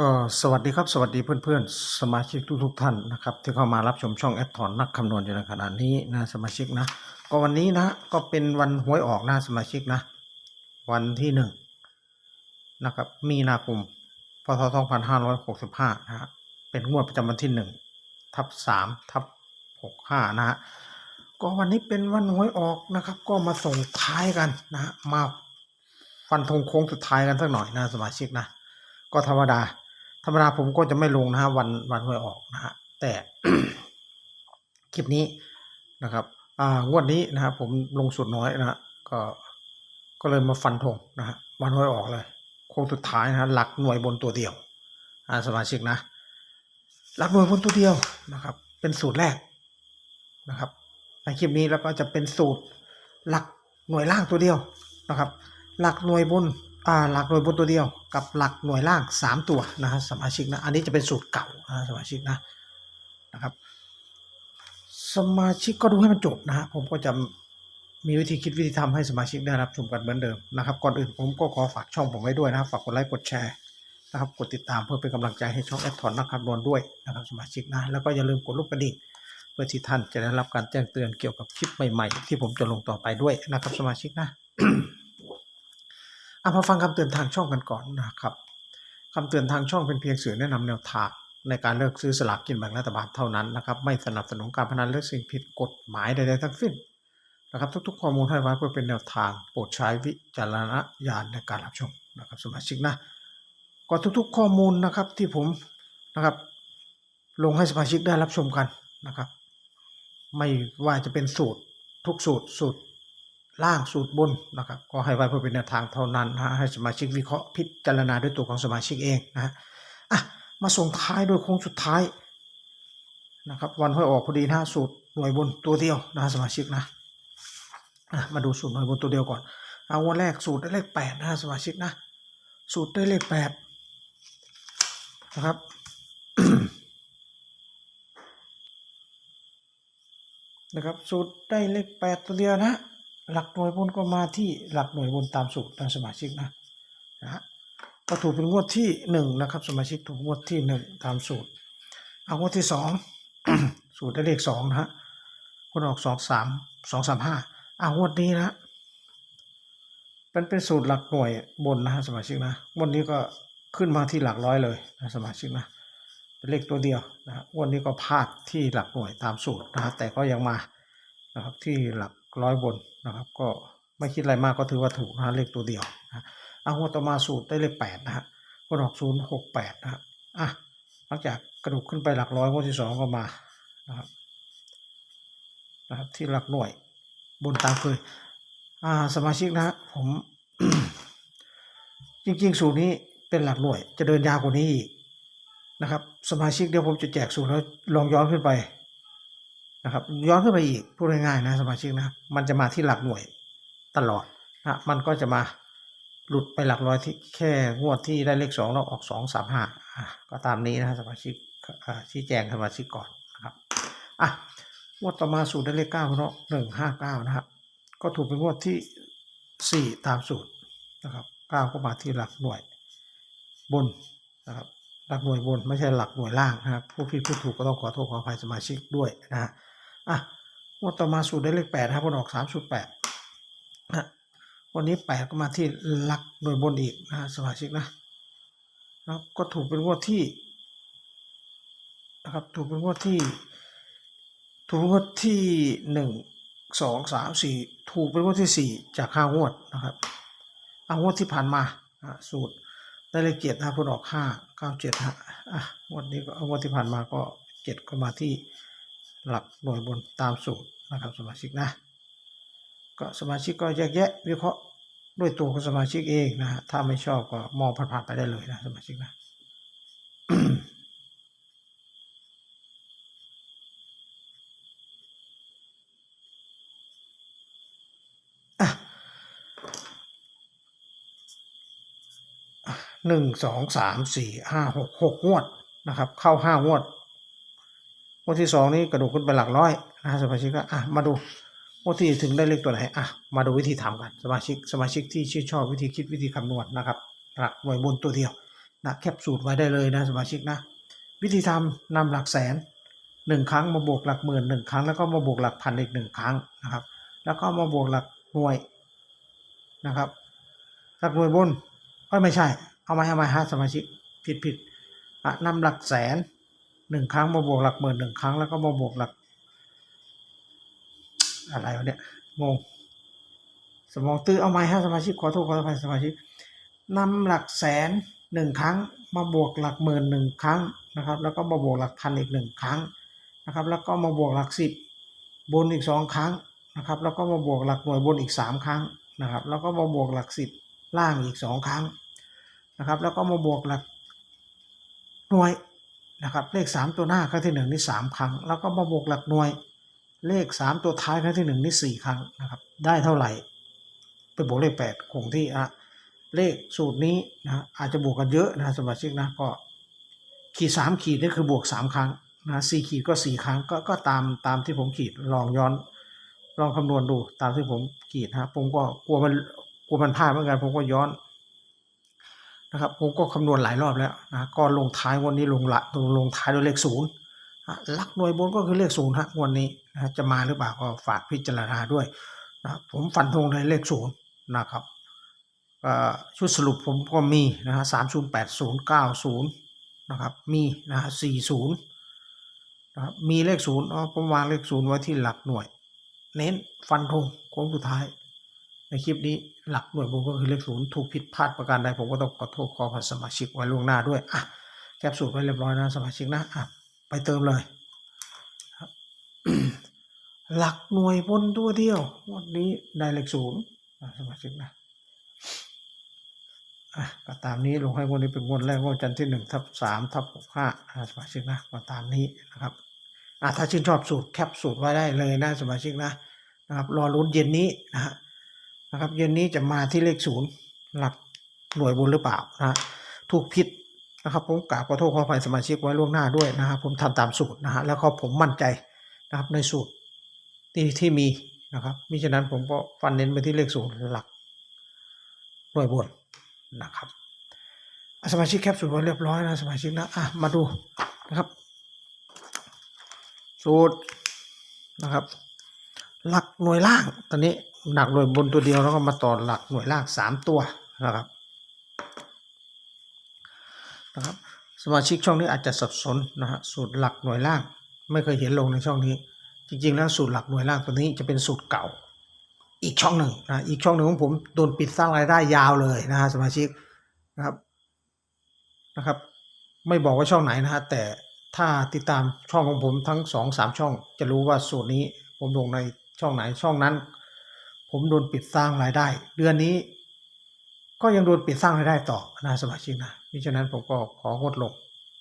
ก็สวัสดีครับสวัสดีเพื่อนๆ สมาชิกทุกๆท่านนะครับ ที่เข้ามารับชมช่องแอดถอนนักคำนวณอยู่ในขณะนี้นะสมาชิกนะ ก็วันนี้นะก็เป็นวันหวยออกนะสมาชิกนะ วันที่หนึ่งนะครับ มีนาคมพศ2565นะฮะเป็นงวดประจำวันที่หนึ่งทับสามทับหกห้านะฮะก็วันนี้เป็นวันหวยออกนะครับ ก็มาส่งท้ายกันนะฮะมาฟันธงโค้งสุดท้ายกันสักหน่อยนะสมาชิกนะ ก็ธรรมดา ธรรมดาผมก็จะไม่ลงนะฮะวันวันหวยออกนะฮะแต่คลิปนี้นะครับอ่างวดนี้นะครับผมลงสุดน้อยนะฮะก็ก็เลยมาฟันธงนะฮะวันหวยออกเลยโค้งสุดท้ายนะฮะหลักหน่วยบนตัวเดียวอ่าสมาชิกนะ หลักหน่วยบนตัวเดียวนะครับ เป็นสูตรแรกนะครับในคลิปนี้แล้วก็จะเป็นสูตรหลักหน่วยล่างตัวเดียวนะครับ หลักหน่วยบนาหลักหน่วยบนตัวเดียว กับหลักหน่วยล่างสามตัวนะฮะสมาชิกนะอันนี้จะเป็นสูตรเก่านะสมาชิกนะนะครับ สมาชิกก็ดูให้มันจบนะฮะผมก็จะมีวิธีคิดวิธีทำให้สมาชิกได้รับชมกันเหมือนเดิมนะครับก่อนอื่นผมก็ขอฝากช่องผมไว้ด้วยนะครับฝากกดไลค์กดแชร์นะครับกดติดตามเพื่อเป็นกำลังใจให้ช่องแอดทอนนักคำนวณด้วยนะครับสมาชิกนะแล้วก็อย่าลืมกดลูกกระดิ่งเพื่อที่ท่านจะได้รับการแจ้งเตือนเกี่ยวกับคลิปใหม่ ๆ ที่ผมจะลงต่อไปด้วยนะครับสมาชิกนะ เอามาฟังคำเตือนทางช่องกันก่อนนะครับคำเตือนทางช่องเป็นเพียงสื่อแนะนำแนวทางในการเลือกซื้อสลากกินแบ่งรัฐบาลเท่านั้นนะครับ ไม่สนับสนุนการพนันและสิ่งผิดกฎหมายใดๆทั้งสิ้นนะครับทุกๆข้อมูลให้ไว้เพื่อเป็นแนวทาง โปรดใช้วิจารณญาณในการรับชมนะครับสมาชิกนะก็ทุกๆข้อมูลนะครับที่ผมนะครับ ลงให้สมาชิกได้รับชมกันนะครับ ไม่ว่าจะเป็นสูตรทุกสูตรสูตร ล่างสูตรบนนะครับก็ให้ไว้เพื่อเป็นแนวทางเท่านั้นนะให้สมาชิกวิเคราะห์พิจารณาด้วยตัวของสมาชิกเองนะอะมาส่งท้ายโดยโค้งสุดท้ายนะครับวันห้อยออกพอดีนะสูตรหน่วยบนตัวเดียวนะสมาชิกนะอะมาดูสูตรหน่วยบนตัวเดียวก่อนเอาวันแรกสูตรได้เลขแปดนะสมาชิกนะสูตรได้เลขแปดนะครับนะครับสูตรได้เลขแปดตัวเดียวนะ หลักหน่วยบนก็มาที่หลักหน่วยบนตามสูตรทางสมาชิกนะนะฮะก็ถูกเป็นงวดที่หนึ่งนะครับ สมาชิกถูกงวดที่หนึ่งตามสูตร เอางวดที่สองสูตรได้เลขสองนะฮะคนออกสองสามสองสามห้าเอางวดนี้นะเป็นเป็นสูตรหลักหน่วยบนนะฮะสมาชิกนะงวดนี้ก็ขึ้นมาที่หลักร้อยเลยนะสมาชิกนะเป็นเลขตัวเดียวนะวันนี้ก็พลาดที่หลักหน่วยตามสูตรนะแต่ก็ยังมานะครับที่หลัก ร้อยบนนะครับ ก็ไม่คิดอะไรมากก็ถือว่าถูกนะเลขตัวเดียวนะเอางวต่อมาสูตรได้เลขแปดนะฮะคนออกศูนย์หกแปดนะฮะอะหลังจากกระดูกขึ้นไปหลักร้อยงวที่สองก็มานะครับนะครับที่หลักหน่วยบนตามเคยอ่าสมาชิกนะผมจริง ๆ สูตรนี้เป็นหลักหน่วย จะเดินยาวกว่านี้อีกนะครับ สมาชิกเดี๋ยวผมจะแจกสูตรแล้วลองย้อนขึ้นไป นะครับย้อนขึ้นไปอีกพูดง่ายๆนะสมาชิกนะมันจะมาที่หลักหน่วยตลอดนะมันก็จะมาหลุดไปหลักร้อยที่แค่งวดที่ได้เลขสองแล้วออกสองสามห้าก็ตามนี้นะสมาชิกชี้แจงสมาชิกก่อนนะครับอะงวดต่อมาสูตรได้เลขเก้าเนาะหนึ่งห้าเก้านะครับก็ถูกเป็นงวดที่สี่ตามสูตรนะครับเก้าก็มาที่หลักหน่วยบนนะครับหลักหน่วยบนไม่ใช่หลักหน่วยล่างนะครับผู้ผิดผู้ถูกก็ต้องขอโทษขออภัยสมาชิกด้วยนะฮะ อะงวดต่อมาสูตรได้เลขแปดครับคนออกสามสูตรแปดนะวันนี้แปดก็มาที่หลักหน่วยบนอีกนะสมาชิกนะแล้วก็ถูกเป็นงวดที่นะครับถูกเป็นงวดที่ ถูกเป็นงวดที่หนึ่งสองสามสี่ถูกเป็นงวดที่สี่จากห้างวดนะครับเอางวดที่ผ่านมาอะสูตรได้เลขเจ็ดนะครับผลออกห้าเก้าเจ็ดฮะอะงวันนี้ก็งวันที่ผ่านมาก็เจ็ดก็มาที่ หลักหน่วยบนตามสูตรนะครับสมาชิกนะก็สมาชิกก็แยกแยะวิเคราะห์ด้วยตัวของสมาชิกเองนะฮะถ้าไม่ชอบก็มองผ่านๆไปได้เลยนะสมาชิกนะอะหนึ่งสองสามสี่ห้าหกหกงวดนะครับ เข้าห้างวด งวดที่สองนี้กระดูกขึ้นไปหลักร้อยนะฮะสมาชิกก็อะมาดูงวดที่ถึงได้เลขตัวไหนอะมาดูวิธีทำกันสมาชิกสมาชิกที่ชื่นชอบวิธีคิดวิธีคำนวณนะครับ หลักหน่วยบนตัวเดียวนะแคปสูตรไว้ได้เลยนะสมาชิกนะ วิธีทำนำหลักแสนหนึ่งครั้งมาบวกหลักหมื่นหนึ่งครั้งแล้วก็มาบวกหลักพันอีกหนึ่งครั้งนะครับ แล้วก็มาบวกหลักหน่วยนะครับหลักหน่วยบนเอ้ยไม่ใช่ เอามาเอามาฮะสมาชิกผิดผิดอะนำหลักแสน หนึ่งครั้งมาบวกหลักหมื่นหนึ่งครั้งแล้วก็มาบวกหลัก อะไรวะเนี่ยงงสมองตื้อเอาไหมฮะสมาชิกขอโทษขออภัยสมาชิกนำหลักแสนหนึ่งครั้ง มาบวกหลักหมื่นหนึ่งครั้งนะครับ แล้วก็มาบวกหลักพันอีกหนึ่งครั้งนะครับ แล้วก็มาบวกหลักสิบบนอีกสองครั้งนะครับ แล้วก็มาบวกหลักหน่วยบนอีกสามครั้งนะครับ แล้วก็มาบวกหลักสิบล่างอีกสองครั้งนะครับ แล้วก็มาบวกหลักหน่วย นะครับเลขสามตัวหน้าครั้งที่หนึ่งนี่สามครั้ง แล้วก็มาบวกหลักหน่วยเลขสามตัวท้ายครั้งที่หนึ่งนี่สี่ครั้งนะครับได้เท่าไหร่ไปบวกเลขแปดคงที่อะเลขสูตรนี้นะอาจจะบวกกันเยอะนะสมาชิกนะก็ขีดสามขีดนี่คือบวกสามครั้งนะสี่ขีดก็สี่ครั้งก็ก็ตามตามที่ผมขีดลองย้อนลองคำนวณดูตามที่ผมขีดนะผมก็กลัวมันกลัวมันพลาดเหมือนกันผมก็ย้อน นะครับผมก็คำนวณหลายรอบแล้วนะก็ลงท้ายวันนี้ลงละลงลงท้ายด้วยเลขศูนย์อะหลักหน่วยบนก็คือเลขศูนย์ฮะวันนี้นะจะมาหรือเปล่าก็ฝากพิจารณาด้วยนะผมฟันธงในเลขศูนย์นะครับชุดสรุปผมก็มีนะฮะสามศูนย์แปดศูนย์เก้าศูนย์นะครับมีนะฮะสี่ศูนย์นะครับมีเลขศูนย์อ๋อผมวางเลขศูนย์ไว้ที่หลักหน่วย เน้นฟันธงโค้งสุดท้าย ในคลิปนี้หลักหน่วยบนก็คือเลขศูนย์ถูกผิดพลาดประการใดผมก็ต้องขอโทษขออภัยสมาชิกไว้ล่วงหน้าด้วยอะแคปสูตรไว้เรียบร้อยนะสมาชิกนะอะไปเติมเลยหลักหน่วยบนตัวเดียววันนี้ได้เลขศูนย์สมาชิกนะอะก็ตามนี้ลงให้วันนี้เป็นงวดแรกงวดจันทร์ที่หนึ่งทับสามทับหกห้าสมาชิกนะก็ตามนี้นะครับอะถ้าชื่นชอบสูตรแคปสูตรไว้ได้เลยนะสมาชิกนะนะครับรอลุ้นเย็นนี้นะฮะ นะครับเย็นนี้จะมาที่เลขศูนย์หลักหน่วยบนหรือเปล่านะฮะถูกผิดนะครับผมกราบขอโทษขออภัยสมาชิกไว้ล่วงหน้าด้วยนะครับผมทำตามสูตรนะฮะแล้วก็ผมมั่นใจนะครับในสูตรที่ที่มีนะครับมิฉะนั้นผมก็ฟันเน้นไปที่เลขศูนย์หลักหน่วยบนนะครับสมาชิกแคปสูตรไว้เรียบร้อยนะสมาชิกนะอะมาดูนะครับ สูตรนะครับ หลักหน่วยล่างตอนนี้หนักหน่วยบนตัวเดียวแล้วก็มาต่อหลักหน่วยล่างสามตัวนะครับนะครับสมาชิกช่องนี้อาจจะสับสนนะฮะสูตรหลักหน่วยล่าง ไม่เคยเห็นลงในช่องนี้ จริงๆแล้วสูตรหลักหน่วยล่างตัวนี้จะเป็นสูตรเก่า อีกช่องหนึ่งนะอีกช่องหนึ่งของผมโดนปิดสร้างรายได้ยาวเลยนะฮะสมาชิกนะครับนะครับ ไม่บอกว่าช่องไหนนะฮะแต่ถ้าติดตามช่องของผมทั้งสองสามช่อง จะรู้ว่าสูตรนี้ผมลงใน ช่องไหนช่องนั้น ผมโดนปิดสร้างรายได้ เดือนนี้ ก็ยังโดนปิดสร้างรายได้ต่อนะสมาชิกนะมิฉะนั้นผมก็ของดลง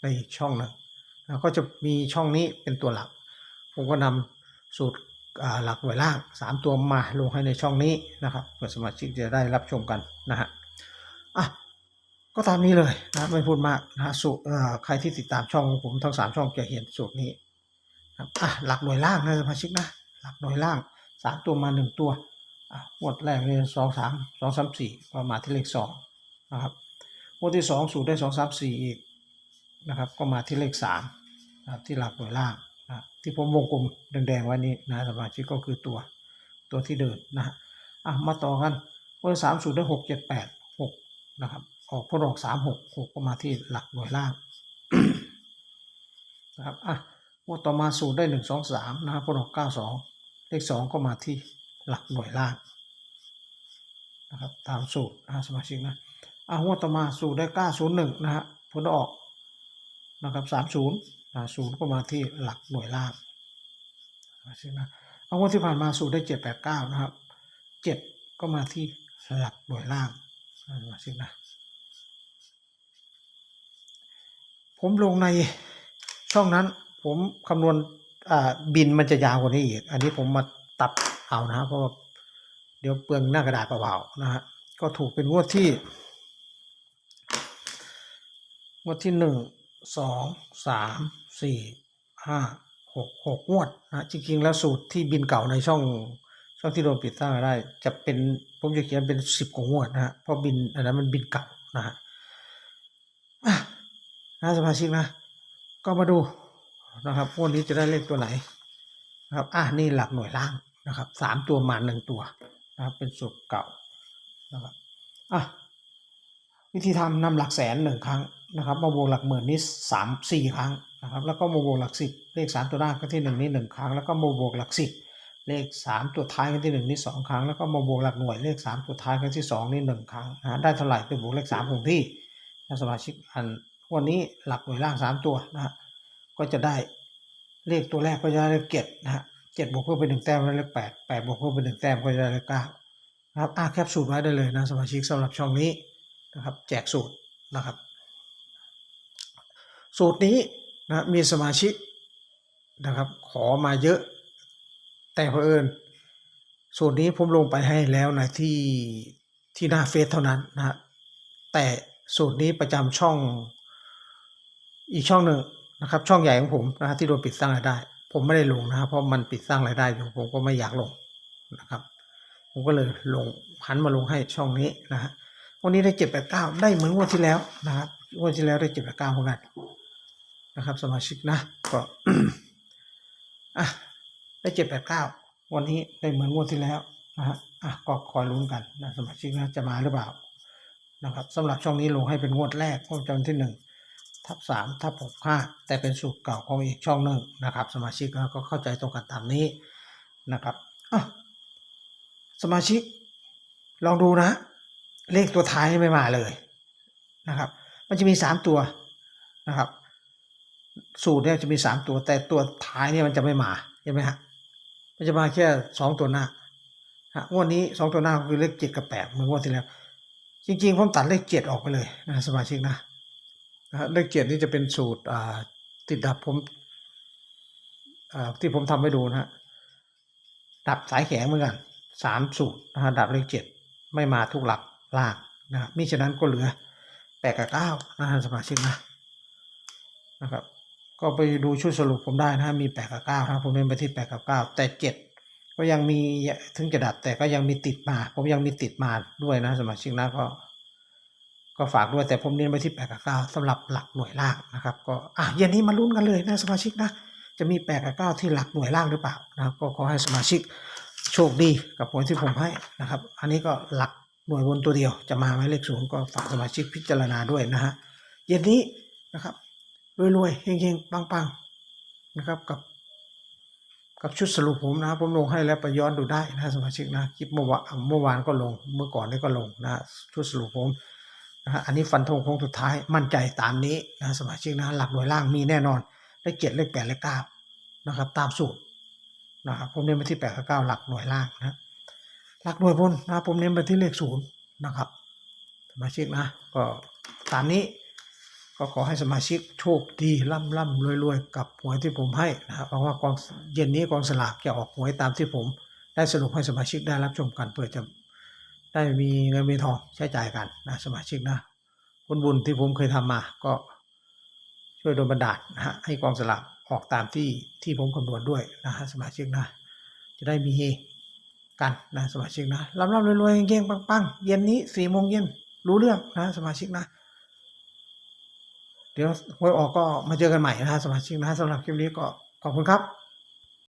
ในอีกช่องหนึ่งนะก็จะมีช่องนี้เป็นตัวหลัก ผมก็นำสูตรหลักหน่วยล่างสามตัวมาลงให้ในช่องนี้นะครับเพื่อสมาชิกจะได้รับชมกันนะฮะอะก็ตามนี้เลยนะไม่พูดมากนะสูตรใครที่ติดตามช่องของผมทั้งสามช่องจะเห็นสูตรนี้ครับอะหลักหน่วยล่างนะสมาชิกนะ หลักหน่วยล่างสามตัวมาหนึ่งตัวงวดแรกเลยสองสามสองสามสี่ก็มาที่เลขสองนะครับงวดที่สองสูตรได้สองสามสี่อีกนะครับ ก็มาที่เลขสามนะครับที่หลักหน่วยล่างนะที่ผมวงกลมแดงๆไว้นี้นะสมาชิกก็คือตัวตัวที่เดินนะฮะอะมาต่อกันงวดสามสูตรได้หกเจ็ดแปดหกนะครับออกพลออกสามหกหกก็มาที่หลักหน่วยล่างนะครับอะงวดต่อมาสูตรได้หนึ่งสองสามนะครับพลออกเก้าสอง เลขสองก็มาที่หลักหน่วยล่างนะครับตามสูตรนะสมาชิกนะอ่างวดต่อมาสูตรได้ 901 นะฮะผลออกนะครับ 30นะศูนย์ก็มาที่หลักหน่วยล่างสมาชิกนะเอางวดที่ผ่านมาสูตรได้ 789 นะครับ 7 ก็มาที่หลักหน่วยล่างสมาชิกนะผมลงในช่องนั้นผมคำนวณ บินมันจะยาวกว่านี้อีก อันนี้ผมมาตัดเอานะเพราะว่าเดี๋ยวเปลืองหน้ากระดาษเปล่าๆนะฮะก็ถูกเป็นงวดที่งวดที่หนึ่งสองสามสี่ห้าหกหกงวดนะจริงๆแล้วสูตรที่บินเก่าในช่องช่องที่โดนปิดสร้างได้ จะเป็นผมจะเขียนเป็นสิบกว่างวดนะฮะเพราะบินอันนั้นมันบินเก่านะฮะอะนะสมาชิกนะ ก็มาดู นะครับงวันนี้จะได้เลขตัวไหนนะครับอะนี่หลักหน่วยล่างนะครับสามตัวมาหนึ่งตัวนะครับเป็นสูตรเก่านะครับอะวิธีทำนำหลักแสนหนึ่งครั้งนะครับมาบวกหลักหมื่นนี้สามสี่ครั้งนะครับแล้วก็มาบวกหลักสิบเลขสามตัวหน้าครั้งที่หนึ่งนี้หนึ่งครั้งแล้วก็มาบวกหลักสิบเลขสามตัวท้ายครั้งที่หนึ่งนี้สองครั้งแล้วก็มาบวกหลักหน่วยเลขสามตัวท้ายครั้งที่สองนี่หนึ่งครั้งนะฮะได้เท่าไหร่ไปบวกเลขสามคงที่สมาชิกอันวันนี้หลักหน่วยล่างสามตัวนะฮะ ก็จะได้เลขตัวแรกก็จะได้เลขเจ็ดนะฮะเจ็ดบวกเพิ่มไปหนึ่งแต้มได้เลขแปดแปดบวกเพิ่มไปหนึ่งแต้มก็จะได้เลขเก้านะครับอ่าแคปสูตรไว้ได้เลยนะสมาชิกสำหรับช่องนี้นะครับ แจกสูตรนะครับ สูตรนี้นะมีสมาชิกนะครับ ขอมาเยอะ แต่เผอิญสูตรนี้ผมลงไปให้แล้วนะที่ที่หน้าเฟซเท่านั้นนะฮะแต่สูตรนี้ประจำช่องอีกช่องหนึ่ง นะครับ ช่องใหญ่ของผมนะฮะที่โดนปิดสร้างรายได้ ผมไม่ได้ลงนะครับเพราะมันปิดสร้างรายได้อยู่ผมก็ไม่อยากลงนะครับ ผมก็เลยลงหันมาลงให้ช่องนี้นะฮะวันนี้ได้เจ็ดแปดเก้าได้เหมือนวันที่แล้วนะครับวันที่แล้วได้เจ็ดแปดเก้าเหมือนกันนะครับ สมาชิกนะก็อะได้เจ็ดแปดเก้าวันนี้ได้เหมือนงวดที่แล้วนะฮะอะก็คอยลุ้นกันนะสมาชิกนะจะมาหรือเปล่านะครับสำหรับช่องนี้ลงให้เป็นงวดแรกงวดจำที่หนึ่ง ทับสามทับหกห้าแต่เป็นสูตรเก่าของอีกช่องหนึ่งนะครับ สมาชิกก็เข้าใจตรงกันตามนี้นะครับสมาชิกลองดูนะ เลขตัวท้ายไม่มาเลยนะครับ มันจะมีสามตัวนะครับ สูตรเนี่ยจะมีสามตัว แต่ตัวท้ายเนี่ยมันจะไม่มาเห็นไหมฮะมันจะมาแค่สองตัวหน้าฮะงวดนี้สองตัวหน้าคือเลขเจ็ดกับแปดเมือนงวดที่แล้วจริงๆผมตัดเลขเจ็ดออกไปเลยนะสมาชิกนะ นะเลขเจ็ดนี่จะเป็นสูตรติดดับผมที่ผมทำให้ดูนะฮะดับสายแข็งเหมือนกันสามสูตรนะฮะดับเลขเจ็ดไม่มาทุกหลักลางนะครับมิฉะนั้นก็เหลือแปดกับเก้านะฮะสมาชิกนะนะครับ ก็ไปดูชุดสรุปผมได้นะฮะมีแปดกับเก้านะผมเน้นไปที่แปดกับเก้าแต่เจ็ดก็ยังมีถึงจะดับแต่ก็ยังมีติดมา ผมยังมีติดมาด้วยนะสมาชิกนะก็ ก็ฝากด้วยแต่ผมเน้นไปที่แปดกับเก้าสำหรับหลักหน่วยล่างนะครับ ก็อะเย็นนี้มาลุ้นกันเลยนะสมาชิกนะจะมีแปดกับเก้าที่หลักหน่วยล่างหรือเปล่านะครับก็ขอให้สมาชิกโชคดีกับผลที่ผมให้นะครับ อันนี้ก็หลักหน่วยบนตัวเดียว จะมาไหมเลขศูนย์ก็ฝากสมาชิกพิจารณาด้วยนะฮะเย็นนี้นะครับรวยๆเฮงๆปังๆนะครับกับกับชุดสรุปผมนะผมลงให้แล้วไปย้อนดูได้นะสมาชิกนะคลิปเมื่อวานเมื่อวานก็ลงเมื่อก่อนนี่ก็ลงนะชุดสรุปผม นะอันนี้ฟันธงค้งสุดท้ายมั่นใจตามนี้นะสมาชิกนะหลักหน่วยล่างมีแน่นอนเลขเจ็ดเลขแปดเลขเก้านะครับ ตามสูตรนะครับผมเน้นไปที่แปดกับเก้าหลักหน่วยล่างนะหลักหน่วยบนนะผมเน้นไปที่เลขศูนย์นะครับ สมาชิกนะก็ตามนี้ก็ขอให้สมาชิกโชคดีร่ำร่ำรวยรวยกับหวยที่ผมให้นะครับเพราะว่ากองเย็นนี้กองสลากจะออกหวยตามที่ผม ได้สรุปให้สมาชิกได้รับชมกันเพื่อจะ ได้มีเงินมีทองใช้จ่ายกันนะสมาชิกนะผลบุญที่ผมเคยทำมาก็ช่วยโดนบันดาลนะฮะให้กองสลากออกตามที่ที่ผมคำนวณด้วยนะฮะสมาชิกนะจะได้มีกันนะสมาชิกนะร่ำร่ำรวยๆเก่งๆปังๆเย็นนี้สี่โมงเย็นรู้เรื่องนะสมาชิกนะ เดี๋ยวหวยออกก็มาเจอกันใหม่นะฮะสมาชิกนะสำหรับคลิปนี้ก็ขอบคุณครับ